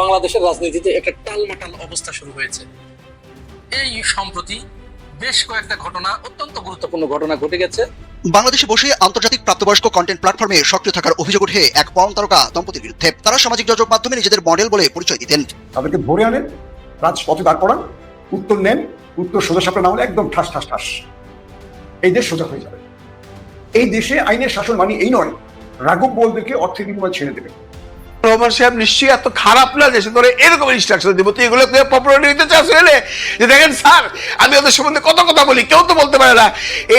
বাংলাদেশের রাজনীতিতে একটা টালমাটাল অবস্থা শুরু হয়েছে। এই সম্প্রতি বেশ কয়েকটা ঘটনা অত্যন্ত গুরুত্বপূর্ণ ঘটনা ঘটে গেছে। বাংলাদেশে বসে আন্তর্জাতিক প্রাপ্তবয়স্ক কন্টেন্ট প্ল্যাটফর্মে সক্রিয় থাকার অভিযোগ ওঠে এক পরম তারকা দম্পতির বিরুদ্ধে। তারা সামাজিক যোগাযোগ মাধ্যমে নিজেদের মডেল বলে পরিচয় দিতেন। তাদেরকে ধরে আনেন রাজপথে দাঁড় করান উত্তর নেন উত্তর সোজা সাপটা না হলে একদম ঠাস ঠাস ঠাস। এই দেশ সোজা হয়ে যাবে। এই দেশে আইনের শাসন মানে এই নয় রাঘব বলদেরকে অর্থের বিনিময়ে ছেড়ে দেবে। রহমান সাহেব নিশ্চয়ই এত খারাপ না দেশে ধরে এরকম ইনস্ট্রাকশন দিব। তো এগুলো পপুলারিটি দিতে চাষ হলে যে দেখেন স্যার আমি ওদের সম্বন্ধে কত কথা বলি কেউ তো বলতে পারে না।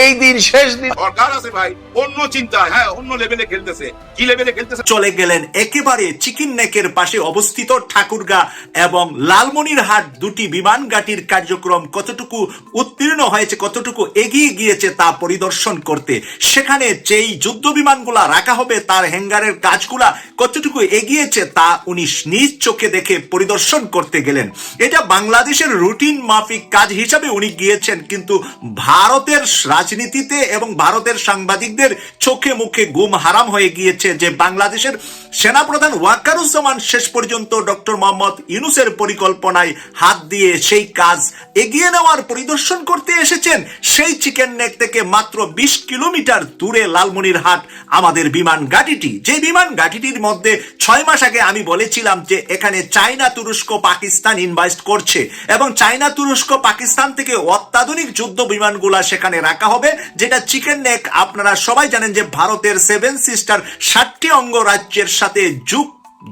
এই দিন শেষ দিন সরকার আছে ভাই অন্য চিন্তা হ্যাঁ অন্য লেভেলে খেলতেছে। কি লেভেলে খেলতেছে? চলে গেলেন একেবারে চিকেন নেকের পাশে অবস্থিত ঠাকুরগা এবং লালমনিরহাট দুটি বিমান ঘাটির কার্যক্রম কতটুকু উত্তীর্ণ হয়েছে কতটুকু এগিয়ে গিয়েছে তা পরিদর্শন করতে। সেখানে যেই যুদ্ধ বিমানগুলা রাখা হবে তার হ্যাঙ্গারের কাজগুলা কতটুকু এগিয়েছে তা উনি নিজ চোখে দেখে পরিদর্শন করতে গেলেন। এটা বাংলাদেশের রুটিন মাফিক কাজ হিসাবে উনি গিয়েছেন, কিন্তু ভারতের রাজনীতিতে এবং ভারতের সাংবাদিকদের চোখে মুখে গুম হারাম হয়ে গিয়েছে যে বাংলাদেশের সেনাপ্রধান ওয়াকারুজ্জামান শেষ পর্যন্ত ডক্টর মোহাম্মদ ইউনুসের পরিকল্পনায় হাত দিয়ে সেই কাজ এগিয়ে নেওয়ার পরিদর্শন করতে এসেছেন। সেই চিকেন নেক থেকে মাত্র বিশ কিলোমিটার দূরে লালমনিরহাট, আমাদের বিমান ঘাটিটি। যে বিমান ঘাটিটির মধ্যে ছয় মাস আগে আমি বলেছিলাম যে এখানে চায়না তুরস্ক পাকিস্তান ইনভেস্ট করছে এবং চায়না তুরস্ক পাকিস্তান থেকে অত্যাধুনিক যুদ্ধ বিমানগুলা সেখানে রাখা হবে, যেটা চিকেন নেক, আপনারা সবাই জানেন যে ভারতের সেভেন সিস্টার ষাটটি অঙ্গরাজ্যের সাথে যুগ,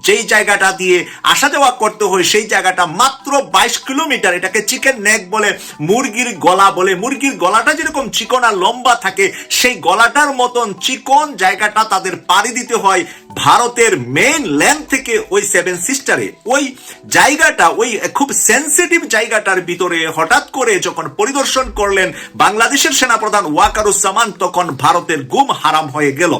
যেই জায়গাটা দিয়ে আসা যাওয়া করতে হয়, সেই জায়গাটা মাত্র বাইশ কিলোমিটার, এটাকে চিকেন নেক বলে মুরগির গলা বলে। মুরগির গলাটা যেরকম চিকন আর লম্বা থাকে, সেই গলাটার মতন চিকন জায়গাটা তাদের পাড়ি দিতে হয়। ভারতের মেইন ল্যান্ড থেকে ওই সেভেন সিস্টারে ওই জায়গাটা, ওই খুব সেন্সিটিভ জায়গাটার ভিতরে হঠাৎ করে যখন পরিদর্শন করলেন বাংলাদেশের সেনাপ্রধান ওয়াকারুজ্জামান, তখন ভারতের গুম হারাম হয়ে গেল।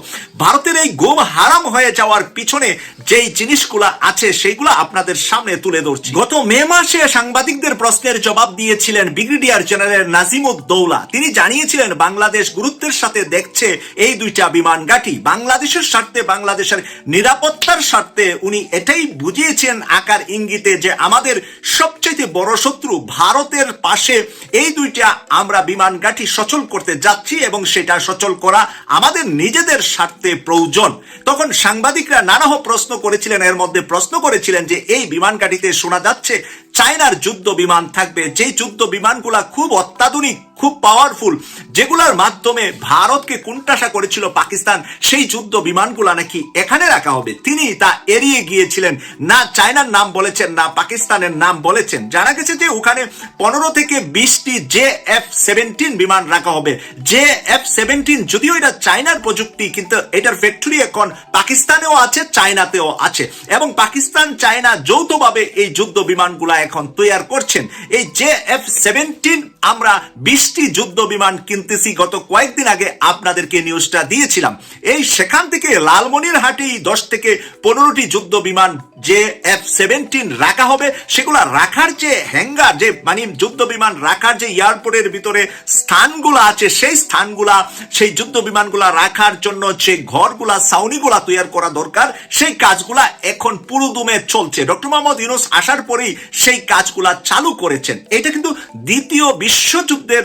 ভারতের এই গুম হারাম হয়ে যাওয়ার পিছনে যেই জিনিসগুলা আছে, সেইগুলো আপনাদের সামনে তুলে ধরছি। গত মে মাসে সাংবাদিকদের প্রশ্নের জবাব দিয়েছিলেন ব্রিগেডিয়ার জেনারেল নাজিমুদ্দৌলা। তিনি জানিয়েছিলেন, বাংলাদেশ গুরুত্বের সাথে দেখছে এই দুইটা বিমান ঘাঁটি। বাংলাদেশের স্বার্থে বাংলাদেশের নিরাপত্তার স্বার্থে উনি এটাই বুঝিয়েছেন আকার ইঙ্গিতে যে আমাদের সবচেয়ে বড় শত্রু ভারতের পাশে এই দুইটা আমরা বিমান ঘাঁটি সচল করতে যাচ্ছি এবং সেটা সচল করা আমাদের নিজেদের স্বার্থে প্রয়োজন। তখন সাংবাদিকরা নানাহ প্রশ্ন করেছিলেন, এর মধ্যে প্রশ্ন করেছিলেন যে এই বিমান ঘাঁটিতে শোনা যাচ্ছে চায়নার যুদ্ধ বিমান থাকবে। যেই যুদ্ধ বিমানগুলা খুব অত্যাধুনিক, খুব পাওয়ারফুল যেগুলোর মাধ্যমে ভারতকে কুণ্ঠাসা করেছিল পাকিস্তান, সেই যুদ্ধ বিমানগুলা নাকি এখানে রাখা হবে। তিনি তা এড়িয়ে গিয়েছিলেন। না চায়নার নাম বলেছেন, না পাকিস্তানের নাম বলেছেন। জানা গেছে যে ওখানে পনেরো থেকে বিশটি জে এফ সেভেন্টিন বিমান রাখা হবে। জে এফ সেভেন্টিন যদিও এটা চায়নার প্রযুক্তি, কিন্তু এটার ফ্যাক্টরি এখন পাকিস্তানেও আছে, চায়নাতেও আছে। এবং পাকিস্তান চায়না যৌথভাবে এই যুদ্ধ বিমানগুলা এখন তৈরি করছেন। এই জে এফ সেভেন্টিন আমরা বিশটি যুদ্ধ বিমান কিনতেছি, গত কয়েকদিন আগে আপনাদেরকে নিউজটা দিয়েছিলাম। এই সেখান থেকে লালমনিরহাটেই দশ থেকে পনেরোটি যুদ্ধ বিমান যে এফ সেভেন্টিন রাখা হবে। সেগুলা রাখার যে হ্যাঙ্গার যে মানে যুদ্ধ বিমান রাখার যে এয়ারপোর্টের ভিতরে স্থানগুলো আছে, সেই স্থানগুলা, সেই যুদ্ধ বিমানগুলা রাখার জন্য যে ঘরগুলা সাউনিগুলা তৈরি করা দরকার, সেই কাজগুলা এখন পুরুদুমে চলছে। ডক্টর মোহাম্মদ ইউনুস আসার পরেই সেই কাজগুলা চালু করেছেন। এটা কিন্তু দ্বিতীয় বিশ্বযুদ্ধের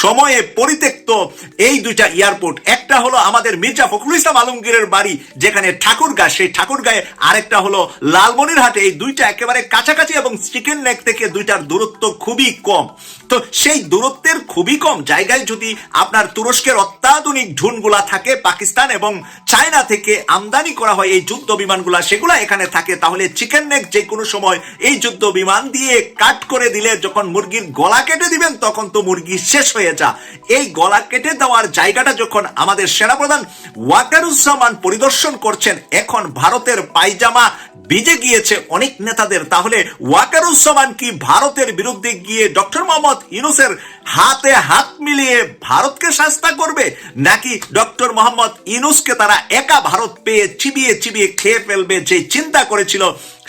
সময়ে পরিত্যক্ত এই দুইটা এয়ারপোর্ট। একটা হলো আমাদের মির্জা ফখরুল ইসলাম আলমগীরের বাড়ি, যেখানে ঠাকুরগা, সেই ঠাকুরগাঁয়ে আরেকটা হলো লালমনিরহাটে। এই দুইটা একেবারে কাছাকাছি এবং চিকেন নেক থেকে দুইটার দূরত্ব খুবই কম। তো সেই দূরত্বের খুবই কম। জায়গায় যদি আপনার তুরস্কের অত্যাধুনিক ঢুনগুলা থাকে, পাকিস্তান এবং চায়না থেকে আমদানি করা হয় এই যুদ্ধ বিমানগুলা, সেগুলা এখানে থাকে, তাহলে চিকেন নেক যে কোনো সময় এই যুদ্ধ বিমান দিয়ে কাট করে দিলে যখন মুরগির গলা কেটে দিবেন, তখন তো মুরগি শেষ হয়ে যা। এই গলা কেটে দেওয়ার জায়গাটা যখন আমাদের সেনাপ্রধান ওয়াকারুজ্জামান পরিদর্শন করছেন, এখন ভারতের পায়জামা বিজে গিয়েছে অনেক নেতাদের। তাহলে ওয়াকারুজ্জামান কি ভারতের বিরুদ্ধে গিয়ে ডক্টর মোহাম্মদ ইউনুসের হাতে হাত মিলিয়ে ভারতকে শাস্তা করবে? নাকি ডক্টর মোহাম্মদ ইউনুসকে তারা একা ভারত পেয়ে চিবিয়ে চিবিয়ে খেয়ে ফেলবে? যে চিন্তা করেছিল,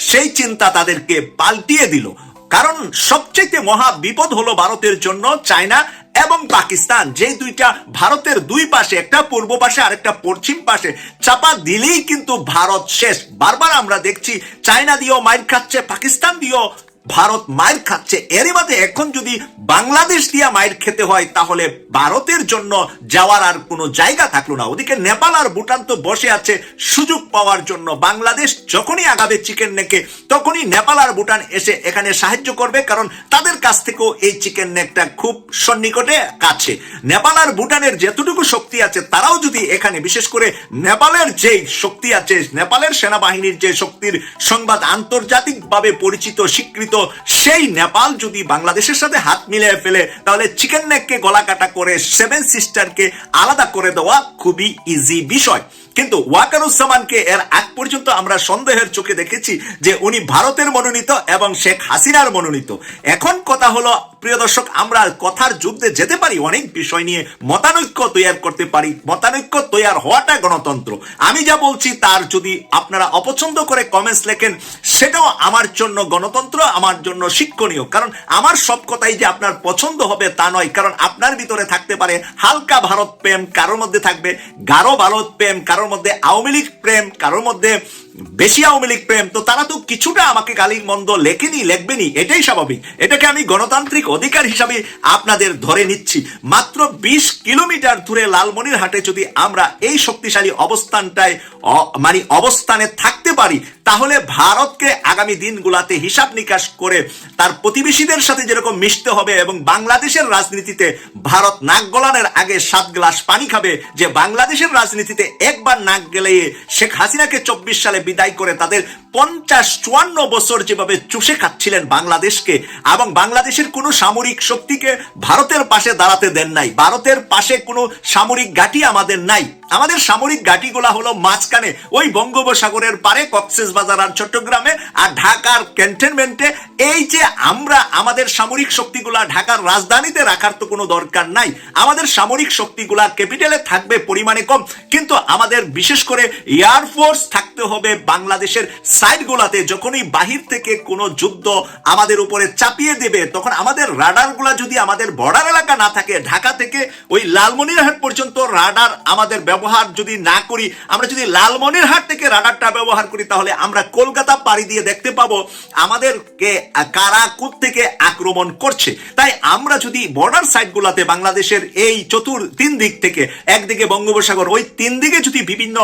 সেই চিন্তা তাদেরকে পাল্টিয়ে দিল। কারণ সবচেয়ে মহা বিপদ হলো ভারতের জন্য চায়না এবং পাকিস্তান, যে দুইটা ভারতের দুই পাশে, একটা পূর্ব পাশে আর একটা পশ্চিম পাশে, চাপা দিলেই কিন্তু ভারত শেষ। বারবার আমরা দেখছি, চায়না দিয়েও মাইর খাচ্ছে, পাকিস্তান দিয়েও ভারত মায়ের খাচ্ছে। এরই মাঝে এখন যদি বাংলাদেশ দিয়া মায়ের খেতে হয়, তাহলে ভারতের জন্য যাওয়ার আর কোনো জায়গা থাকল না। ওদিকে নেপাল আর ভুটান তো বসে আছে সুযোগ পাওয়ার জন্য। বাংলাদেশ যখনই আগাবে চিকেন নেকে, তখনই নেপাল আর ভুটান এসে এখানে সাহায্য করবে, কারণ তাদের কাছ থেকেও এই চিকেন নেকটা খুব সন্নিকটে কাছে। নেপাল আর ভুটানের যেতটুকু শক্তি আছে, তারাও যদি এখানে, বিশেষ করে নেপালের যে শক্তি আছে, নেপালের সেনাবাহিনীর যে শক্তির সংবাদ আন্তর্জাতিকভাবে পরিচিত, স্বীকৃত সেই নেপাল যদি বাংলাদেশের সাথে হাত মিলিয়ে ফেলে, তাহলে চিকেন নেককে গলা কাটা করে সেভেন সিস্টারকে আলাদা করে দেওয়া খুবই ইজি বিষয়। কিন্তু ওয়াকারুজ্জামানকে এর আগ পর্যন্ত আমরা সন্দেহের চোখে দেখেছি যে উনি ভারতের মনোনীত এবং শেখ হাসিনার মনোনীত। এখন কথা হলো প্রিয় দর্শক, আমরা কথার যুদ্ধে যেতে পারি, অনেক বিষয় নিয়ে মতানৈক্য তৈরি করতে পারি। মতানৈক্য তৈরি হওয়াটা গণতন্ত্র। আমি যা বলছি তার যদি আপনারা অপছন্দ করে কমেন্টস লেখেন, সেটাও আমার জন্য গণতন্ত্র, আমার জন্য শিক্ষণীয়। কারণ আমার সব কথাই যে আপনার পছন্দ হবে তা নয়। কারণ আপনার ভিতরে থাকতে পারে হালকা ভারত প্রেম, কারোর মধ্যে থাকবে গাঢ় ভারত প্রেম, কারোর মধ্যে আওয়ামী লীগ প্রেম, কারোর মধ্যে বেশি আওয়ামী লীগ প্রেম, তো তারা তো কিছুটা আমাকে গালি মন্দ লেখেনি, লেখবেনি, এটাই স্বাভাবিক। এটাকে আমি গণতান্ত্রিক অধিকার হিসাবে আপনাদের ধরে নিচ্ছি। মাত্র বিশ কিলোমিটার দূরে লালমনিরহাটে যদি আমরা এই শক্তিশালী অবস্থানটায় মানে অবস্থানে থাকতে পারি, তাহলে ভারতকে আগামী দিনগুলাতে হিসাব নিকাশ করে তার প্রতিবেশীদের সাথে যেরকম মিশতে হবে এবং বাংলাদেশের রাজনীতিতে ভারত নাক গলানোর আগে সাত গ্লাস পানি খাবে, যে বাংলাদেশের রাজনীতিতে একবার নাক গেলে শেখ হাসিনাকে চব্বিশ সালে বিদায় করে তাদের পঞ্চাশ চুয়ান্ন বছর যেভাবে চুষে খাচ্ছিলেন বাংলাদেশকে এবং বাংলাদেশের কোনো সামরিক শক্তিকে ভারতের পাশে দাঁড়াতে দেন নাই। ভারতের পাশে কোনো সামরিক ঘাঁটি আমাদের নাই। আমাদের সামরিক ঘাঁটিগুলা হলো মাঝখানে ওই বঙ্গোপসাগরের পারে কক্সেস বাজার আর চট্টগ্রামে আর ঢাকার ক্যান্টনমেন্টে। এই যে আমরা আমাদের সামরিক শক্তিগুলা ঢাকার রাজধানীতে রাখার তো কোনো দরকার নাই। আমাদের সামরিক শক্তিগুলা ক্যাপিটালে থাকবে পরিমাণে কম। কিন্তু আমাদের বিশেষ করে এয়ারফোর্স থাকতে হবে বাংলাদেশের সাইডগুলাতে। যখনই বাহির থেকে কোনো যুদ্ধ আমাদের উপরে চাপিয়ে দেবে, তখন আমাদের রাডারগুলা যদি আমাদের বর্ডার এলাকা না থাকে, ঢাকা থেকে ওই লালমনিরহাট পর্যন্ত রাডার আমাদের ব্যবহার যদি না করি, আমরা যদি লালমনিরহাট থেকে রাডারটা ব্যবহার করি, তাহলে আমরা কলকাতা পাড়ি দিয়ে দেখতে পাবো আমাদেরকে কারা থেকে আক্রমণ করছে। তাই আমরা যদি বর্ডার সাইডগুলাতে বাংলাদেশের এই চতুর তিন দিক থেকে একদিকে বঙ্গোপসাগর, ওই তিন দিকে যদি বিভিন্ন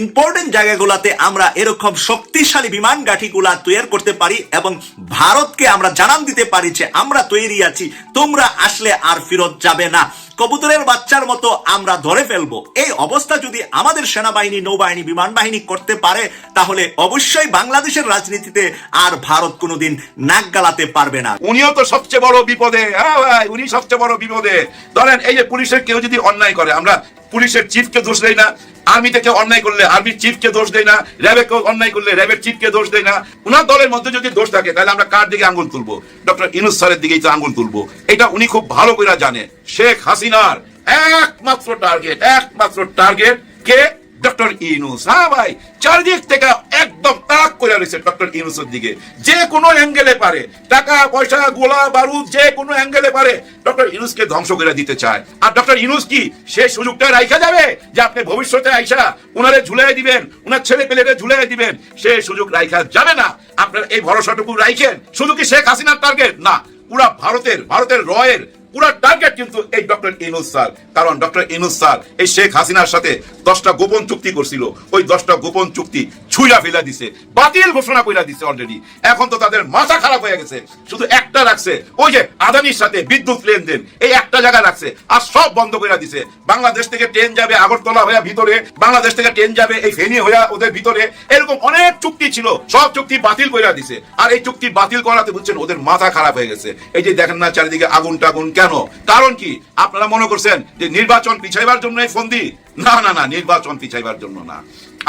ইম্পর্টেন্ট জায়গাগুলাতে আমরা এরকম শক্তিশালী বিমান গাঠিগুলা তৈরি করতে পারি এবং ভারতকে আমরা জানান দিতে পারি যে আমরা তৈরি আছি, তোমরা আসলে আর ফেরত যাবে না। কবুতরের বাচ্চার মতো আমরা ধরে ফেলব। এই অবস্থা যদি আমাদের সেনাবাহিনী, নৌবাহিনী বিমান বাহিনী করতে পারে, তাহলে অবশ্যই বাংলাদেশের রাজনীতিতে আর ভারত কোনোদিন নাক গালাতে পারবে না। উনিও তো সবচেয়ে বড় বিপদে। হ্যাঁ উনি সবচেয়ে বড় বিপদে। ধরেন, এই যে পুলিশের কেউ যদি অন্যায় করে, আমরা পুলিশের চিফকে দোষ দেই না আর্মি থেকে অন্যায় করলে আর্মির চিফকে দোষ দেয় না র্যাবে অন্যায় করলে র্যাবের চিফকে দোষ দেয় না। উনার দলের মধ্যে যদি দোষ থাকে, তাহলে আমরা কার দিকে আঙ্গুল তুলবো? ডক্টর ইনুস স্যারের দিকেই তো আঙ্গুল তুলবো। এটা উনি খুব ভালো করে জানে। শেখ হাসিনার একমাত্র টার্গেট একমাত্র টার্গেট কে ডক্টর ইনুস হ্যাঁ ভাই, চারদিক থেকে একদম তাক করে রয়েছে ডক্টর ইনুসের দিকে। যে কোনো অ্যাঙ্গেলে পারে, টাকা, পয়সা, গোলা, বারুদ, যে কোনো অ্যাঙ্গেলে পারে ডক্টর ইনুসকে ধ্বংস করে দিতে চায়। আর ডক্টর ইনুস কি? সেই সুযোগটা রাইখা যাবে যে আপনি ভবিষ্যতে আইসা উনারে ঝুলাই দিবেন, উনার ছেলে পেলেরে ঝুলাই দিবেন সেই সুযোগ রাইখা যাবে না। আপনার এই ভরসাটুকু রাইখেন। শুধু কি শেখ হাসিনার টার্গেট না, পুরা ভারতের ভারতের রয়ের পুরা টার্গেট কিন্তু এই ডক্টর ইনুস স্যার। কারণ ডক্টর ইনুস স্যার, এই শেখ হাসিনার সাথে দশটা গোপন চুক্তি করছিল। ওই দশটা গোপন চুক্তি ছুঁড়া ফেলা দিছে। বাতিল ঘোষণা কইরা দিছে অলরেডি এখন তো তাদের মাথা খারাপ হয়ে গেছে। শুধু একটা রাখছে। ওই যে আদানির সাথে বিদ্যুৎ লেনদেন, এই একটা জায়গা রাখছে। আর সব বন্ধ করে দিছে। বাংলাদেশ থেকে ট্রেন যাবে আগরতলা হয়ে ভিতরে। বাংলাদেশ থেকে ট্রেন যাবে এই ফেনী হয়ে ওদের ভিতরে। এরকম অনেক চুক্তি ছিল। সব চুক্তি বাতিল করে দিছে। আর এই চুক্তি বাতিল করাতে বুঝছেন ওদের মাথা খারাপ হয়ে গেছে। এই যে দেখেন না, চারিদিকে আগুন টাগুন কেন? কারণ কি? আপনারা মনে করছেন যে নির্বাচন পিছাইবার জন্য এই ফন্দি না না না, নির্বাচন পিছাইবার জন্য না।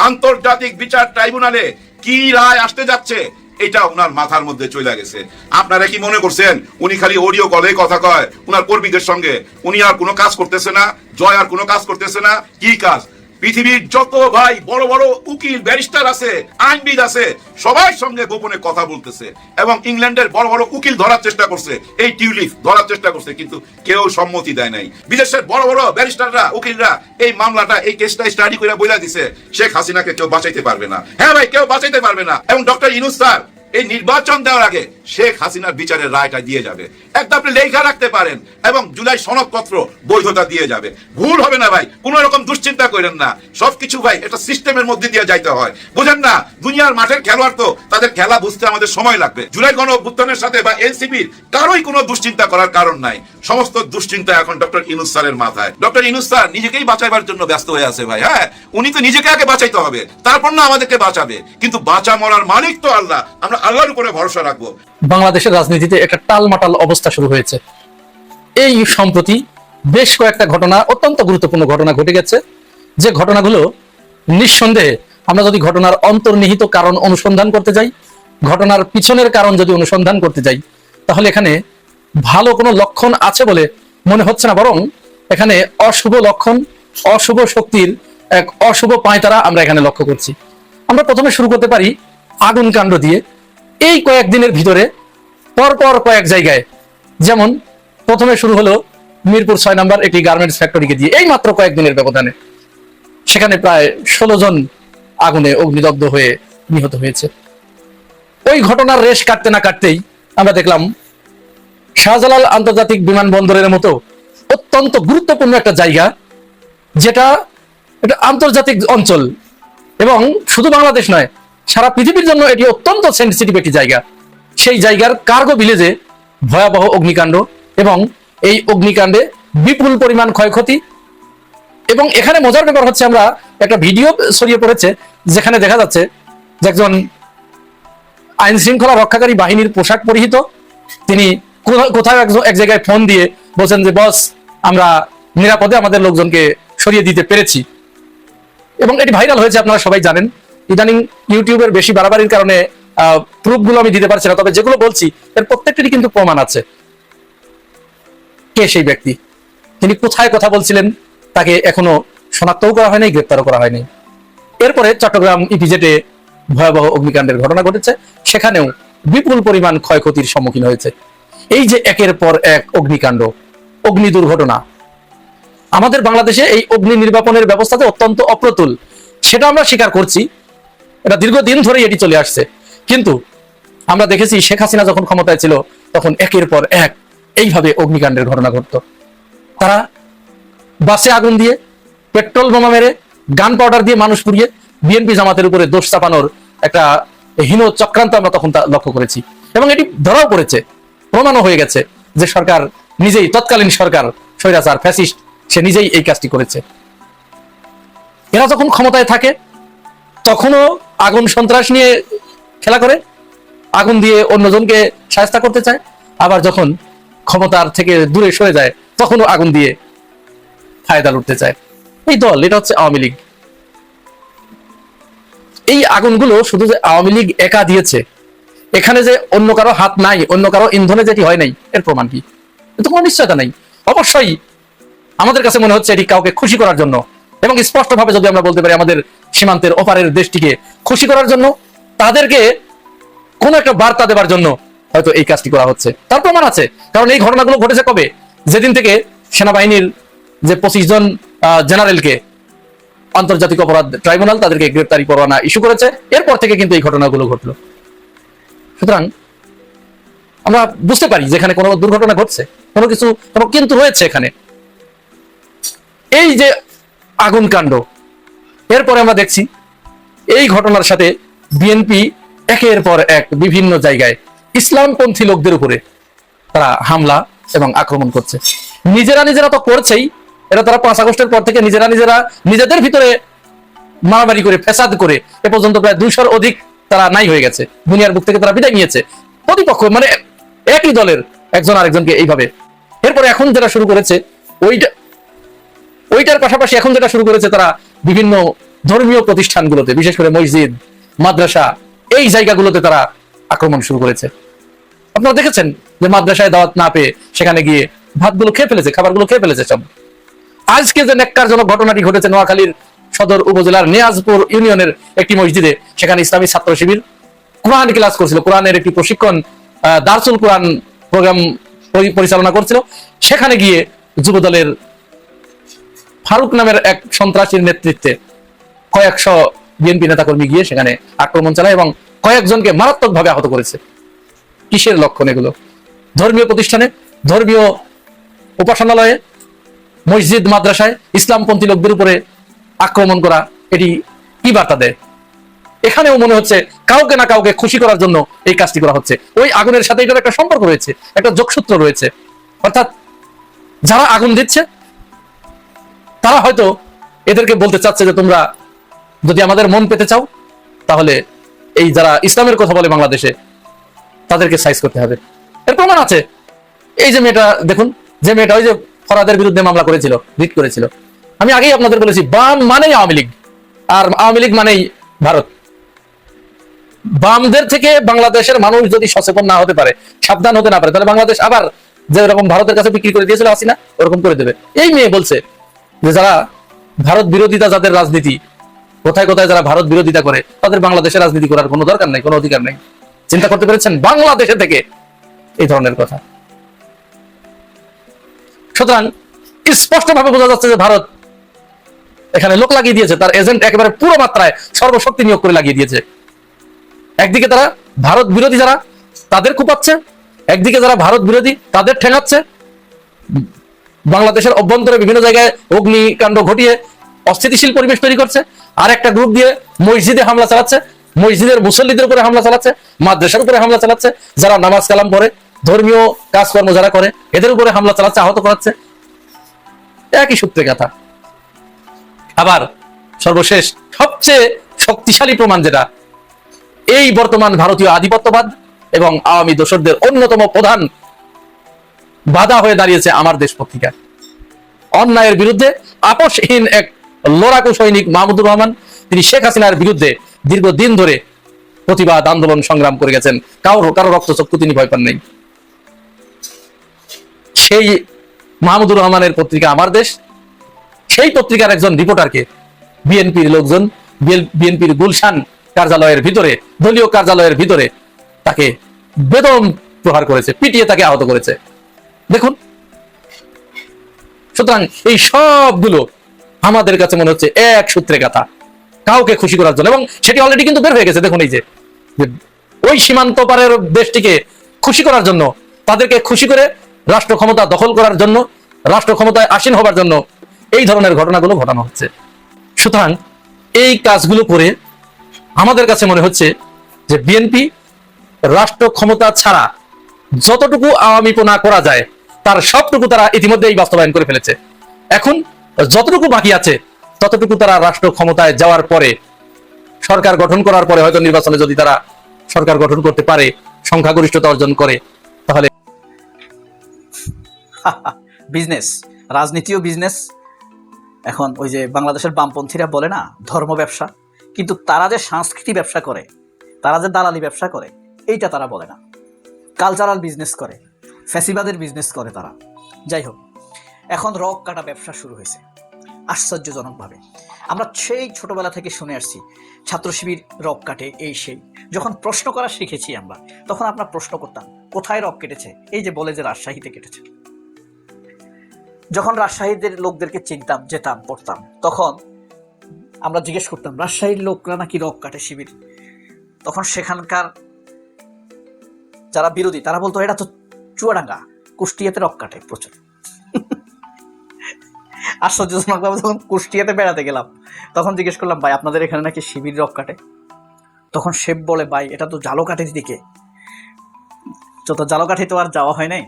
আন্তর্জাতিক বিচার ট্রাইব্যুনালে কি রায় আসতে যাচ্ছে, এটা ওনার মাথার মধ্যে চলে গেছে। আপনারা কি মনে করছেন? উনি খালি অডিও কলে কথা কয় ওনার কর্মীদের সঙ্গে। উনি আর কোনো কাজ করতেছে না, জয় আর কোনো কাজ করতেছে না, কি কাজ? পৃথিবীর যত ভাই, বড় বড় উকিল, ব্যারিস্টার আছে, আইনবিদ আছে সবার সঙ্গে গোপনে কথা বলতেছে এবং ইংল্যান্ডের বড় বড় উকিল ধরার চেষ্টা করছে, এই টিউলিপ ধরার চেষ্টা করছে, কিন্তু কেউ সম্মতি দেয় নাই। বিদেশের বড় বড় ব্যারিস্টাররা, উকিলরা এই মামলাটা, এই কেসটা স্টাডি করে বইলা দিছে, শেখ হাসিনাকে কেউ বাঁচাইতে পারবে না। হ্যাঁ ভাই, কেউ বাঁচাইতে পারবে না। এবং ডক্টর ইনুস স্যার এই নির্বাচন দেওয়ার আগে শেখ হাসিনার বিচারের রায়টা দিয়ে যাবে। একটা আপনি লেখা রাখতে পারেন এবং জুলাই সনদপত্র বৈধতা দিয়ে যাবে। ভুল হবে না ভাই, কোন রকম দুশ্চিন্তা করেন না। সবকিছু ভাই, এটা সিস্টেমের মধ্যে দিয়ে যাইতে হয়। বুঝেন না, দুনিয়ার মাঠের খেলোয়াড় তো তাদের খেলা বুঝতে আমাদের সময় লাগবে। জুলাই গণ অভ্যুত্থানের সাথে বা এনসিপির কারোই কোনো দুশ্চিন্তা করার কারণ নাই। সমস্ত দুশ্চিন্তা এখন ডক্টর ইনুস স্যারের মাথায়। ডক্টর ইনুস স্যার নিজেকেই বাঁচাইবার জন্য ব্যস্ত হয়ে আছে ভাই হ্যাঁ? উনি তো নিজেকে আগে বাঁচাইতে হবে, তারপর না আমাদেরকে বাঁচাবে। কিন্তু বাঁচা মরার মালিক তো আল্লাহ। আমরা আল্লাহর উপরে ভরসা রাখব। বাংলাদেশের রাজনীতিতে একটা টালমাটাল অবস্থা শুরু হয়েছে। এই সম্প্রতি বেশ কয়েকটা ঘটনা, অত্যন্ত গুরুত্বপূর্ণ ঘটনা ঘটে গেছে। যে ঘটনাগুলো নিঃসন্দেহে আমরা যদি ঘটনার অন্তর্নিহিত কারণ অনুসন্ধান করতে যাই, ঘটনার পিছনের কারণ যদি অনুসন্ধান করতে যাই, তাহলে এখানে ভালো কোনো লক্ষণ আছে বলে মনে হচ্ছে না, বরং এখানে অশুভ লক্ষণ, অশুভ শক্তির এক অশুভ পাঁয়তারা আমরা এখানে লক্ষ্য করছি। আমরা প্রথমে শুরু করতে পারি আগুন কাণ্ড দিয়ে। এই কয়েকদিনের ভিতরে পরপর কয়েক জায়গায়, যেমন প্রথমে শুরু হলো মিরপুর ছয় নম্বর একটি গার্মেন্টস ফ্যাক্টরিকে দিয়ে এই মাত্র কয়েকদিনের ব্যবধানে। সেখানে প্রায় ষোলো জন আগুনে অগ্নিদগ্ধ হয়ে নিহত হয়েছে। ওই ঘটনার রেশ কাটতে না কাটতেই আমরা দেখলাম, শাহজালাল আন্তর্জাতিক বিমানবন্দরের মতো অত্যন্ত গুরুত্বপূর্ণ একটা জায়গা, যেটা এটা আন্তর্জাতিক অঞ্চল এবং শুধু বাংলাদেশ নয় সারা পৃথিবীর জন্য এটি অত্যন্ত সেন্সিটিভ একটি জায়গা। সেই জায়গার কার্গো ভিলেজে ভয়াবহ অগ্নিকাণ্ড এবং এই অগ্নিকাণ্ডে বিপুল পরিমাণ ক্ষয়ক্ষতি এবং এখানে মজার ব্যাপার হচ্ছে আমরা একটা ভিডিও ছড়িয়ে পড়েছে, যেখানে দেখা যাচ্ছে যে একজন আইন শৃঙ্খলা রক্ষাকারী বাহিনীর পোশাক পরিহিত। তিনি কোথা- কোথাও এক জায়গায় ফোন দিয়ে বলছেন যে, বস, আমরা নিরাপদে আমাদের লোকজনকে সরিয়ে দিতে পেরেছি। এবং এটি ভাইরাল হয়েছে, আপনারা সবাই জানেন। ইদানিং ইউটিউবের বেশি বাড়াবাড়ির কারণে প্রুফগুলো আমি দিতে পারছি না। তবে যেগুলো বলছি, এর প্রত্যেকটিরই কিন্তু প্রমাণ আছে। কে সেই ব্যক্তি? তিনি কোথায় কথা বলছিলেন, তাকে এখনও শনাক্তও করা হয়নি, গ্রেপ্তারও করা হয়নি। এরপরে চট্টগ্রাম ইপিজেটে ভয়াবহ অগ্নিকাণ্ডের ঘটনা ঘটেছে। সেখানেও বিপুল পরিমাণ ক্ষয়ক্ষতির সম্মুখীন হয়েছে। এই যে একের পর এক অগ্নিকাণ্ড, অগ্নি দুর্ঘটনা, আমাদের বাংলাদেশে এই অগ্নি নির্বাপনের ব্যবস্থাতে অত্যন্ত অপ্রতুল। সেটা আমরা স্বীকার করছি। এটা দীর্ঘদিন ধরেই এটি চলে আসছে। কিন্তু আমরা দেখেছি শেখ হাসিনা যখন ক্ষমতায় ছিল, তখন একের পর এক এইভাবে অগ্নিকাণ্ডের ঘটনা ঘটত। তারা বাসে আগুন দিয়ে, পেট্রোল বোমা মেরে, গান পাউডার দিয়ে মানুষ পুড়িয়ে বিএনপি জামাতের উপরে দোষ চাপানোর একটা হীন চক্রান্ত আমরা তখন তা লক্ষ্য করেছি। এবং এটি ধরাও পড়েছে, প্রমাণও হয়ে গেছে যে সরকার নিজেই, তৎকালীন সরকার, স্বৈরাচার, ফ্যাসিস্ট, সে নিজেই এই কাজটি করেছে। এরা যখন ক্ষমতায় থাকে, তখনও আগুন সন্ত্রাস নিয়ে খেলা করে, আগুন দিয়ে অন্যজনকে সাহায্য করতে চায়, আবার যখন ক্ষমতার থেকে দূরে সরে যায়, তখনও আগুন দিয়ে ফায়দা লুটতে চায়। এই দল, এটা হচ্ছে আওয়ামী লীগ। এই আগুনগুলো শুধু যে আওয়ামী লীগ একা দিয়েছে, এখানে যে অন্য কারও হাত নাই, অন্য কারও ইন্ধনে যেটি হয় নাই, এর প্রমাণ কি? এতে কোনো নিশ্চয়তা নাই। অবশ্যই আমাদের কাছে মনে হচ্ছে এটি কাউকে খুশি করার জন্য এবং স্পষ্টভাবে যদি আমরা বলতে পারি আমাদের সীমান্তের ওপারের দেশটিকে খুশি করার জন্য, তাদেরকে কোন একটা বার্তা দেবার জন্য হয়তো এই কাজটি করা হচ্ছে। তার প্রমাণ আছে, কারণ এই ঘটনাগুলো ঘটেছে কবে? যেদিন থেকে সেনাবাহিনীর যে পঁচিশ জন জেনারেলকে আন্তর্জাতিক অপরাধ ট্রাইব্যুনাল তাদেরকে গ্রেপ্তারি পরোয়ানা ইস্যু করেছে, এরপর থেকে কিন্তু এই ঘটনাগুলো ঘটলো। সুতরাং আমরা বুঝতে পারি যেখানে কোনো দুর্ঘটনা ঘটছে, কোনো কিছু, কোনো কিন্তু রয়েছে এখানে। এই যে আগুন কাণ্ড। এরপরে আমরা দেখছি, এই ঘটনার সাথে বিএনপি একের পর এক বিভিন্ন জায়গায় ইসলামপন্থী লোকদের উপরে তারা হামলা এবং আক্রমণ করছে। নিজেরা নিজেরা তো করছেই এটা তারা পাঁচ আগস্টের পর থেকে নিজেরা নিজেরা নিজেদের ভিতরে মারামারি করে ফেসাদ করে, এ পর্যন্ত প্রায় দুইশোর অধিক তারা নাই হয়ে গেছে। দুনিয়ার বুক থেকে তারা বিদায় নিয়েছে। প্রতিপক্ষ মানে একই দলের একজন আরেকজনকে এইভাবে। এরপরে এখন যেটা শুরু করেছে, ওইটা ওইটার পাশাপাশি এখন যেটা শুরু করেছে তারা বিভিন্ন ধর্মীয় প্রতিষ্ঠানগুলোতে, বিশেষ করে মসজিদ, মাদ্রাসা, এই জায়গাগুলোতে তারা আক্রমণ শুরু করেছে। আপনারা দেখেছেন যে মাদ্রাসায় দাওয়াত না পেয়ে সেখানে গিয়ে ভাতগুলো খেয়ে ফেলেছে, খাবারগুলো খেয়ে ফেলেছে সব। আজকে যে নেককারজনক ঘটনাটি ঘটেছে নোয়াখালীর সদর উপজেলার নিয়াজপুর ইউনিয়নের একটি মসজিদে, সেখানে ইসলামী ছাত্র শিবির কোরআন ক্লাস করছিল। কোরআনের একটি প্রশিক্ষণ দারসুল কোরআন প্রোগ্রাম পরি- পরিচালনা করছিল। সেখানে গিয়ে যুবদলের ফারুক নামের এক সন্ত্রাসীর নেতৃত্বে কয়েকশো বিএনপি নেতাকর্মী গিয়ে সেখানে আক্রমণ চালায় এবং কয়েকজনকে মারাত্মকভাবে আহত করেছে। কিসের লক্ষণ এগুলো? ধর্মীয় প্রতিষ্ঠানে, ধর্মীয় উপাসনালয়ে, মসজিদ, মাদ্রাসায় ইসলামপন্থী লোকদের উপরে আক্রমণ করা, এটি কি বার্তা দেয়? এখানেও মনে হচ্ছে কাউকে না কাউকে খুশি করার জন্য এই কাজটি করা হচ্ছে। ওই আগুনের সাথে এটার একটা সম্পর্ক রয়েছে, একটা যোগসূত্র রয়েছে। অর্থাৎ যারা আগুন দিচ্ছে তারা হয়তো এদেরকে বলতে চাচ্ছে যে তোমরা যদি আমাদের মন পেতে চাও, তাহলে এই যারা ইসলামের কথা বলে বাংলাদেশে, তাদেরকে সাইজ করতে হবে। এর প্রমাণ আছে। এই যে মেয়েটা, দেখুন, যে মেয়েটা ওই যে ফরাদের বিরুদ্ধে মামলা করেছিল রিট করেছিল। আমি আগেই আপনাদের বলেছি, বাম মানেই আওয়ামী লীগ, আর আওয়ামী লীগ মানেই ভারত। বামদের থেকে বাংলাদেশের মানুষ যদি সচেতন না হতে পারে, সাবধান হতে না পারে, তাহলে বাংলাদেশ আবার যে এরকম ভারতের কাছে বিক্রি করে দিয়েছিল আসি না ওরকম করে দেবে। এই মেয়ে বলছে যে যারা ভারত বিরোধিতা যাদের রাজনীতি, কোথায় কোথায় যারা ভারত বিরোধিতা করে, তাদের বাংলাদেশের রাজনীতি করার কোনো দরকার নেই, কোনো অধিকার নেই। চিন্তা করতে পেরেছেন বাংলাদেশে থেকে এই ধরনের কথা। সুতরাং স্পষ্টভাবে বোঝা যাচ্ছে যে ভারত এখানে লোক লাগিয়ে দিয়েছে, তার এজেন্ট একেবারে পুরো মাত্রায় সর্বশক্তি নিয়োগ করে লাগিয়ে দিয়েছে। একদিকে তারা ভারত বিরোধী যারা, তাদের কুপাচ্ছে একদিকে যারা ভারত বিরোধী, তাদের ঠেঙাচ্ছে। বাংলাদেশের অভ্যন্তরে বিভিন্ন জায়গায় অগ্নিকাণ্ড ঘটিয়ে অস্থিতিশীল পরিবেশ তৈরি করছে। আর একটা গ্রুপ দিয়ে মসজিদে হামলা চালাচ্ছে, মসজিদের মুসল্লিদের উপরে হামলা চালাচ্ছে, মাদ্রাসার উপরে হামলা চালাচ্ছে, যারা নামাজ কালাম পড়ে, ধর্মীয় কাজকর্ম যারা করে, এদের উপরে হামলা চালাচ্ছে, আহত করাচ্ছে। একই সূত্রে কথা। আবার সর্বশেষ, সবচেয়ে শক্তিশালী প্রমাণ যেটা, এই বর্তমান ভারতীয় আধিপত্যবাদ এবং আওয়ামী দোসরদের অন্যতম প্রধান বাধা হয়ে দাঁড়িয়েছে আমার দেশ পত্রিকা অন্যায়ের বিরুদ্ধে আপোষহীন এক লড়াকু সৈনিক মাহমুদুর রহমান, তিনি শেখ হাসিনার বিরুদ্ধে দীর্ঘদিন ধরে প্রতিবাদ, আন্দোলন সংগ্রাম করে গেছেন। কারও কারও রক্তচক্ষু তিনি ভয় পান নাই। সেই মাহমুদুর রহমানের পত্রিকা আমার দেশ, সেই পত্রিকার একজন রিপোর্টারকে বিএনপির লোকজন বিএনপির গুলশান কার্যালয়ের ভিতরে, দলীয় কার্যালয়ের ভিতরে তাকে বেদম প্রহার করেছে, পিটিয়ে তাকে আহত করেছে। দেখুন। সুতরাং এই সবগুলো আমাদের কাছে মনে হচ্ছে এক সূত্রে কথা কাউকে খুশি করার জন্য। এবং সেটি অলরেডি কিন্তু বের হয়ে গেছে। দেখুন এই যে ওই সীমান্ত পারের দেশটিকে খুশি করার জন্য, তাদেরকে খুশি করে রাষ্ট্র ক্ষমতা দখল করার জন্য, রাষ্ট্র ক্ষমতায় আসীন হবার জন্য এই ধরনের ঘটনাগুলো ঘটানো হচ্ছে। সুতরাং এই কাজগুলো করে আমাদের কাছে মনে হচ্ছে যে বিএনপি রাষ্ট্র ক্ষমতা ছাড়া যতটুকু আওয়ামীপনা করা যায় তার সবটুকু তারা ইতিমধ্যেই বাস্তবায়ন করে ফেলেছে। এখন যতটুকু বাকি আছে, ততটুকু তারা রাষ্ট্র ক্ষমতায় যাওয়ার পরে, সরকার গঠন করার পরে হয়তো নির্বাচনে যদি তারা সরকার গঠন করতে পারে, সংখ্যাগরিষ্ঠতা অর্জন করে, তাহলে বিজনেস রাজনীতিও বিজনেস এখন ওই যে বাংলাদেশের বামপন্থীরা বলে না, ধর্ম ব্যবসা। কিন্তু তারা যে সংস্কৃতি ব্যবসা করে, তারা যে দালালি ব্যবসা করে, এইটা তারা বলে না। কালচারাল বিজনেস করে। ফ্যাসিবাদের বিজনেস করে তারা। যাই হোক, এখন রক কাটা ব্যবসা শুরু হয়েছে, আশ্চর্যজনকভাবে। আমরা সেই ছোটবেলা থেকে শুনে আসছি ছাত্র শিবির রক কাটে এই সেই। যখন প্রশ্ন করা শিখেছি আমরা, তখন আমরা প্রশ্ন করতাম, কোথায় রক কেটেছে? এই যে বলে যে রাজশাহীতে কেটেছে। যখন রাজশাহীদের লোকদেরকে চিনতাম, যেতাম, পড়তাম, তখন আমরা জিজ্ঞেস করতাম, রাজশাহীর লোকরা নাকি রক কাটে শিবির? তখন সেখানকার যারা বিরোধী, তারা বলতো, এটা তো চুয়াডাঙ্গা, কুষ্টিয়াতে রক কাটে প্রচুর। আশ্চর্যজনকভাবে যখন কুষ্টিয়াতে বেড়াতে গেলাম, তখন জিজ্ঞেস করলাম, ভাই, আপনাদের এখানে নাকি শিবির রক কাটে? তখন শেব বলে, ভাই, এটা তো জালোকাঠির দিকে। যত জালোকাঠি তো আর যাওয়া হয় নাই,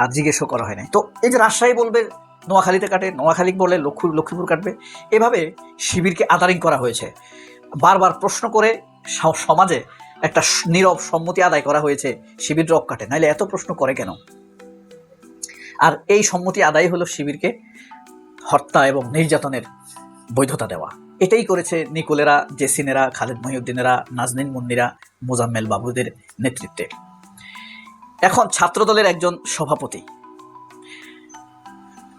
আর জিজ্ঞেসও করা হয় নাই। তো এই যে রাজশাহী বলবে, নোয়াখালীতে কাটে, নোয়াখালী বলে লক্ষ্মী, লক্ষ্মীপুর কাটবে, এভাবে শিবিরকে আদারিং করা হয়েছে। বারবার প্রশ্ন করে সমাজে একটা নীরব সম্মতি আদায় করা হয়েছে, শিবির রক কাটে। নাইলে এত প্রশ্ন করে কেন? আর এই সম্মতি আদায় হলো শিবিরকে হত্যা এবং নির্যাতনের বৈধতা দেওয়া। এটাই করেছে নিকোলেরা, জেসিনেরা, খালেদ মহিউদ্দিনেরা, নাজনীন মুন্নিরা, মোজাম্মেল বাবুদের নেতৃত্বে। এখন ছাত্রদলের একজন সভাপতি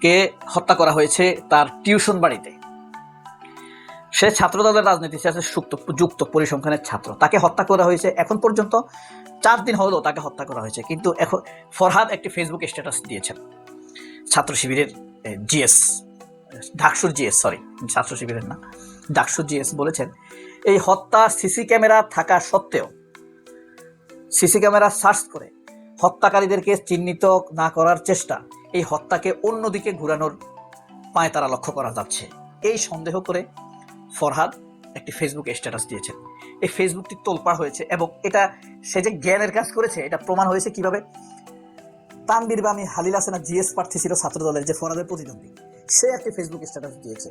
কে হত্যা করা হয়েছে তার টিউশন বাড়িতে। সে ছাত্রদলের রাজনীতির সাথে সুক্ত, যুক্ত পরিসংখ্যানের ছাত্র। তাকে হত্যা করা হয়েছে এখন পর্যন্ত। চার দিন হলো তাকে হত্যা করা হয়েছে, কিন্তু এখন ফরহাদ একটি ফেসবুক স্ট্যাটাস দিয়েছেন। ছাত্র শিবিরের জিএস ডাকসুর জিএস সরি ছাত্র শিবিরের না ডাকসুর জিএস বলেছেন, এই হত্যা সিসি ক্যামেরা থাকা সত্ত্বেও, সিসি ক্যামেরা সার্চ করে হত্যাকারীদেরকে চিহ্নিত না করার চেষ্টা, এই হত্যাকে অন্যদিকে ঘুরানোর পায় তারা লক্ষ্য করা যাচ্ছে। এই সন্দেহ করে ফরহাদ একটি ফেসবুক স্ট্যাটাস দিয়েছেন। এই ফেসবুকটি তোলপাড় হয়েছে এবং এটা সে যে জ্ঞানের কাজ করেছে, এটা প্রমাণ হয়েছে কীভাবে? তানবীর বামি হালিল হাসানা জিএস প্রার্থী ছিল ছাত্রদলের যে ফরহাদের প্রতিদ্বন্দ্বী। সে একটি ফেসবুক স্ট্যাটাস দিয়েছে।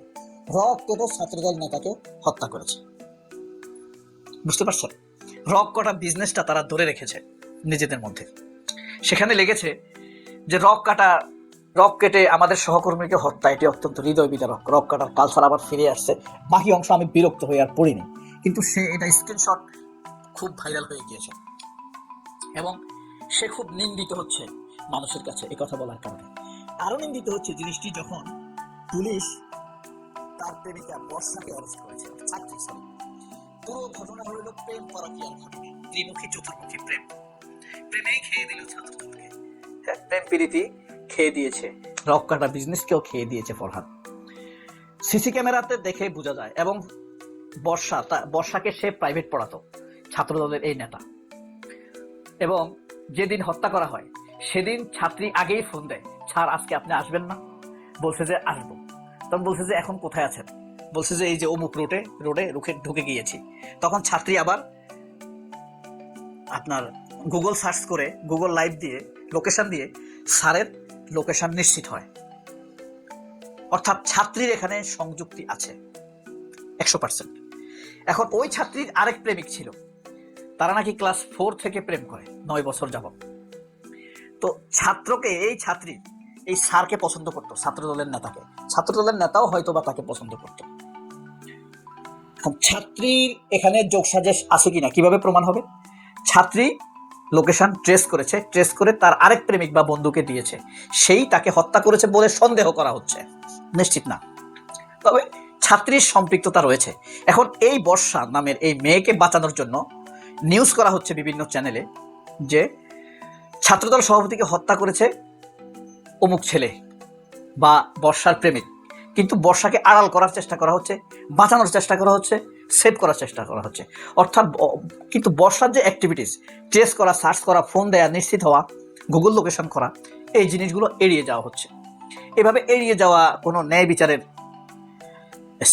রক কেটে ছাত্রদল নেতাকে হত্যা করেছে। বুঝতে পারছেন? রক কটা বিজনেসটা তারা ধরে রেখেছে নিজেদের মধ্যে। সেখানে লেগেছে যে রক কাটা রক কেটে আমাদের সহকর্মীকে হত্যা এটি অত্যন্ত হৃদয় বিদারক রক কাটার কালচার আবার ফিরে আসছে। বাকি অংশ আমি বিরক্ত হয়ে আর পড়িনি। কিন্তু সে এটা স্ক্রিনশট খুব ভাইরাল হয়ে গিয়েছে। এবং সে খুব নিন্দিত হচ্ছে মানুষের কাছে এ কথা বলার কারণে। আরও নিন্দিত হচ্ছে জিনিসটি যখন পুলিশ তার প্রেমিকা বর্ষাকে অরেস্ট করেছে। ছাত্রী sorry। পুরো ঘটনা হলো প্রেম পরকীয়ার ঘটনা? ত্রিমুখী চতুর্মুখী প্রেম। প্রেমেই খেয়ে দিল ছাত্রদলকে হ্যাঁ, প্রেম প্রীতি খেয়ে দিয়েছে। রক কাটা বিজনেসকেও খেয়ে দিয়েছে ফরহাদ। সিসি ক্যামেরাতে দেখে বোঝা যায়, এবং বর্ষা বর্ষাকে সে প্রাইভেট পড়াতো, ছাত্রদলের এই নেতা। এবং যেদিন হত্যা করা হয়, সেদিন ছাত্রী আগেই ফোন দেয়, স্যার, আজকে আপনি আসবেন না? বলছে যে, আসব। তখন বলছে যে, এখন কোথায় আছেন? বলছে যে, এই যে অমুক রোডে রোডে রুখে, ঢুকে গিয়েছি। তখন ছাত্রী আবার আপনার গুগল সার্চ করে গুগল লাইভ দিয়ে লোকেশন দিয়ে, স্যারের লোকেশন নিশ্চিত হয়। অর্থাৎ ছাত্রীর এখানে সংযুক্তি আছে। একশো পার্সেন্ট এখন ওই ছাত্রীর আরেক প্রেমিক ছিল। তারা নাকি ক্লাস ফোর থেকে প্রেম করে, নয় বছর যাবত তো ছাত্রকে, এই ছাত্রী, এই স্যারকে পছন্দ করতো, ছাত্রদলের নেতাকে। ছাত্রদলের নেতাও হয়তো বা তাকে পছন্দ করতো। ছাত্রীর এখানে যোগ সাজেশ আছে কিনা, কীভাবে প্রমাণ হবে? ছাত্রী লোকেশন ট্রেস করেছে, ট্রেস করে তার আরেক প্রেমিক বা বন্ধুকে দিয়েছে। সেই তাকে হত্যা করেছে বলে সন্দেহ করা হচ্ছে। নিশ্চিত না। তবে ছাত্রীর সম্পৃক্ততা রয়েছে। এখন এই বর্ষা নামের এই মেয়েকে বাঁচানোর জন্য নিউজ করা হচ্ছে বিভিন্ন চ্যানেলে যে ছাত্রদল সভাপতিকে হত্যা করেছে অমুক ছেলে বা বর্ষার প্রেমিক। কিন্তু বর্ষাকে আড়াল করার চেষ্টা করা হচ্ছে, বাঁচানোর চেষ্টা করা হচ্ছে। সেভ করার চেষ্টা করা হচ্ছে। অর্থাৎ কিন্তু বর্ষার যে অ্যাক্টিভিটিস ট্রেস করা সার্চ করা ফোন দেয়া, নিশ্চিত হওয়া গুগল লোকেশন করা, এই জিনিসগুলো এড়িয়ে যাওয়া হচ্ছে। এভাবে এড়িয়ে যাওয়া কোনো ন্যায় বিচারের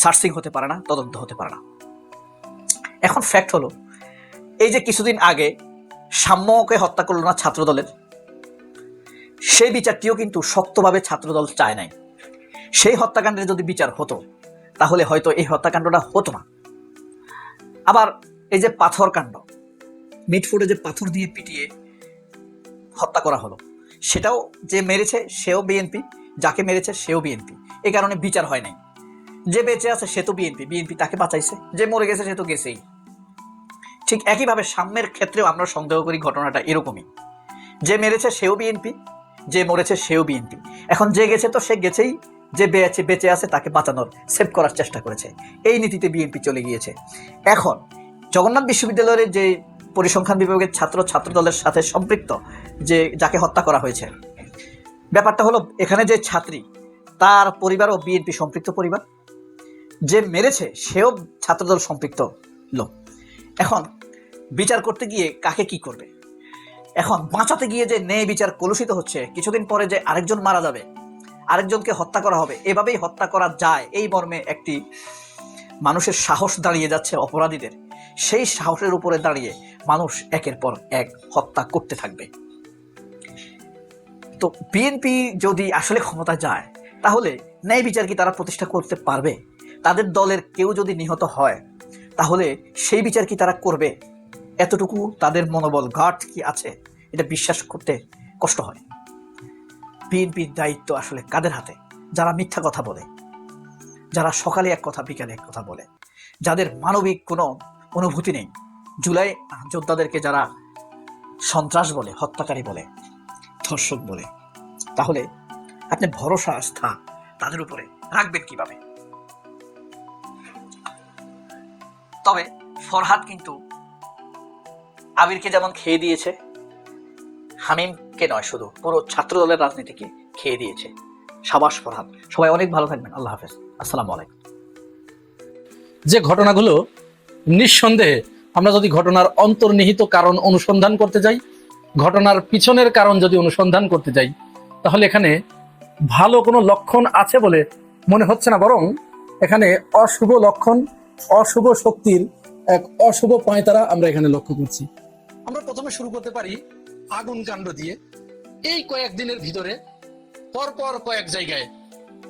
সার্চিং হতে পারে না, তদন্ত হতে পারে না। এখন ফ্যাক্ট হলো, এই যে কিছুদিন আগে সাম্যকে হত্যা করল না ছাত্রদলের, সেই বিচারটিও কিন্তু শক্তভাবে ছাত্রদল চায় নাই। সেই হত্যাকাণ্ডের যদি বিচার হতো, তাহলে হয়তো এই হত্যাকাণ্ডটা হতো না। আবার এই যে পাথর কাণ্ড, মিটফুটে যে পাথর দিয়ে পিটিয়ে হত্যা করা হলো, সেটাও যে মেরেছে সেও বিএনপি, যাকে মেরেছে সেও বিএনপি। এই কারণে বিচার হয় নাই। যে বেঁচে আছে সে তো বিএনপি বিএনপি তাকে বাঁচাইছে। যে মরে গেছে সে তো গেছেই। ঠিক একইভাবে সাম্যের ক্ষেত্রেও আমরা সন্দেহ করি ঘটনাটা এরকমই। যে মেরেছে সেও বিএনপি, যে মরেছে সেও বিএনপি। এখন যে গেছে তো সে গেছেই যে বেঁচে বেঁচে আছে তাকে বাঁচানোর সেভ করার চেষ্টা করেছে। এই নীতিতে বিএনপি চলে গিয়েছে। এখন, জগন্নাথ বিশ্ববিদ্যালয়ের যে পরিসংখ্যান বিভাগের ছাত্র ছাত্র দলের সাথে সম্পৃক্ত যে, যাকে হত্যা করা হয়েছে, ব্যাপারটা হলো এখানে যে ছাত্রী, তার পরিবারও বিএনপি সম্পৃক্ত পরিবার। যে মেরেছে, সেও ছাত্রদল সম্পৃক্ত লোক। এখন, বিচার করতে গিয়ে কাকে কি করবে? এখন, বাঁচাতে গিয়ে যে ন্যায় বিচার কলুষিত হচ্ছে, কিছুদিন পরে যে আরেকজন মারা যাবে আরেকজনকে হত্যা করা হবে। এভাবেই হত্যা করা যায়। এই মর্মে একটি মানুষের সাহস দাঁড়িয়ে যাচ্ছে অপরাধীদের। সেই সাহসের উপরে দাঁড়িয়ে মানুষ একের পর এক হত্যা করতে থাকবে। তো বিএনপি যদি আসলে ক্ষমতা যায়, তাহলে ন্যায় বিচার কি তারা প্রতিষ্ঠা করতে পারবে? তাদের দলের কেউ যদি নিহত হয়, তাহলে সেই বিচার কি তারা করবে? এতটুকু তাদের মনোবল গাঢ় কি আছে? এটা বিশ্বাস করতে কষ্ট হয়। বিএনপির দায়িত্ব আসলে কাদের হাতে? যারা মিথ্যা কথা বলে। যারা সকালে এক কথা, বিকালে এক কথা বলে। যাদের মানবিক কোনো অনুভূতি নেই। জুলাই যোদ্ধাদেরকে যারা সন্ত্রাস বলে, হত্যাকারী বলে, ধর্ষক বলে, তাহলে আপনি ভরসা, আস্থা তাদের উপরে রাখবেন কীভাবে? তবে ফরহাদ কিন্তু আবিরকে যেমন খেয়ে দিয়েছে হামিমকে নয় শুধু, পুরো ছাত্র দলের রাজনীতিকে খেয়ে দিয়েছে। সাবাস ফরহাদ, সবাই অনেক ভালো থাকবেন, আল্লাহ হাফেজ। আসসালামু আলাইকুম। যে ঘটনাগুলো নিঃসন্দেহে আমরা যদি ঘটনার অন্তর্নিহিত কারণ অনুসন্ধান করতে যাই, ঘটনার পিছনের কারণ যদি অনুসন্ধান করতে যাই, তাহলে এখানে ভালো কোনো লক্ষণ আছে বলে মনে হচ্ছে না, বরং এখানে অশুভ লক্ষণ, অশুভ শক্তির এক অশুভ পয়তারা আমরা এখানে লক্ষ্য করছি। আমরা প্রথমে শুরু করতে পারি আগুন কাণ্ড দিয়ে এই কয়েকদিনের ভিতরে পরপর কয়েক জায়গায়,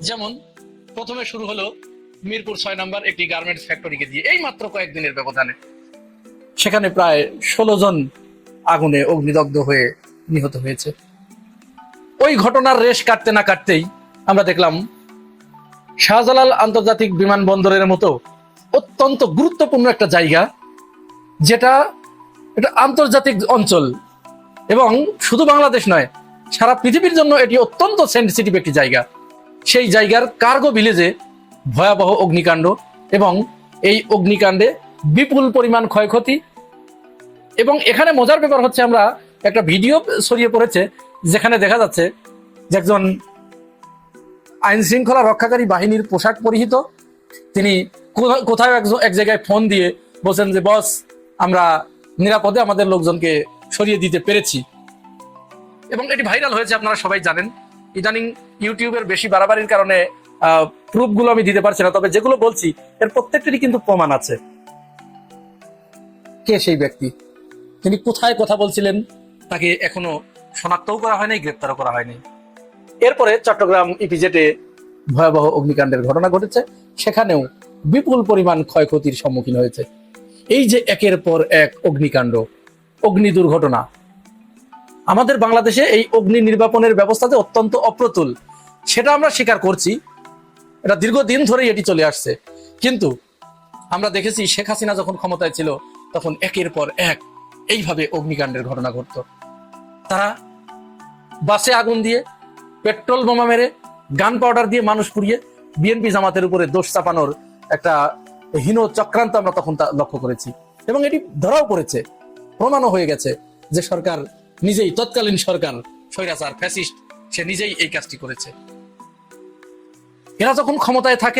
যেমন প্রথমে শুরু হলো মিরপুর ছয় নম্বর একটি গার্মেন্টস ফ্যাক্টরিকে দিয়ে এই মাত্র কয়েকদিনের ব্যবধানে। সেখানে প্রায় ষোলো জন আগুনে অগ্নিদগ্ধ হয়ে নিহত হয়েছে। ওই ঘটনার রেশ কাটতে না কাটতেই আমরা দেখলাম শাহজালাল আন্তর্জাতিক বিমানবন্দরের মতো অত্যন্ত গুরুত্বপূর্ণ একটা জায়গা, যেটা এটা আন্তর্জাতিক অঞ্চল এবং শুধু বাংলাদেশ নয়, সারা পৃথিবীর জন্য এটি অত্যন্ত সেন্সিটিভ একটি জায়গা। সেই জায়গার কার্গো ভিলেজে ভয়াবহ অগ্নিকাণ্ড এবং এই অগ্নিকাণ্ডে বিপুল পরিমাণ ক্ষয়ক্ষতি এবং এখানে মজার ব্যাপার হচ্ছে আমরা একটা ভিডিও ছড়িয়ে পড়েছে, যেখানে দেখা যাচ্ছে যে একজন আইন শৃঙ্খলা রক্ষাকারী বাহিনীর পোশাক পরিহিত। তিনি কোথা- কোথাও এক জায়গায় ফোন দিয়ে বলছেন যে, বস, আমরা নিরাপদে আমাদের লোকজনকে সরিয়ে দিতে পেরেছি। এবং এটি ভাইরাল হয়েছে, আপনারা সবাই জানেন। ইদানিং ইউটিউবের বেশি বাড়াবাড়ির কারণে প্রুফগুলো আমি দিতে পারছি না, তবে যেগুলো বলছি, এর প্রত্যেকটিরই কিন্তু প্রমাণ আছে। কে সেই ব্যক্তি? তিনি কোথায় কথা বলছিলেন? তাকে এখনও শনাক্তও করা হয়নি, গ্রেপ্তারও করা হয়নি। এরপরে চট্টগ্রাম ইপিজেটে ভয়াবহ অগ্নিকাণ্ডের ঘটনা ঘটেছে। সেখানেও বিপুল পরিমাণ ক্ষয়ক্ষতির সম্মুখীন হয়েছে। এই যে একের পর এক অগ্নিকাণ্ড অগ্নি দুর্ঘটনা। আমাদের বাংলাদেশে এই অগ্নি নির্বাপনের ব্যবস্থাতে অত্যন্ত অপ্রতুল। সেটা আমরা স্বীকার করছি। এটা দীর্ঘদিন ধরেই এটি চলে আসছে। কিন্তু আমরা দেখেছি শেখ হাসিনা যখন ক্ষমতায় ছিল, তখন একের পর এক এইভাবে অগ্নিকাণ্ডের ঘটনা ঘটত। তারা বাসে আগুন দিয়ে, পেট্রোল বোমা মেরে, গান পাউডার দিয়ে মানুষ পুড়িয়ে বিএনপি জামাতের উপরে দোষ চাপানোর একটা হীন চক্রান্ত আমরা তখন তা লক্ষ্য করেছি। এবং এটি ধরাও পড়েছে। প্রমাণও হয়ে গেছে যে সরকার নিজেই, তৎকালীন সরকার, স্বৈরাচার, ফ্যাসিস্ট, সে নিজেই এই কাজটি করেছে। এরা যখন ক্ষমতায় থাকে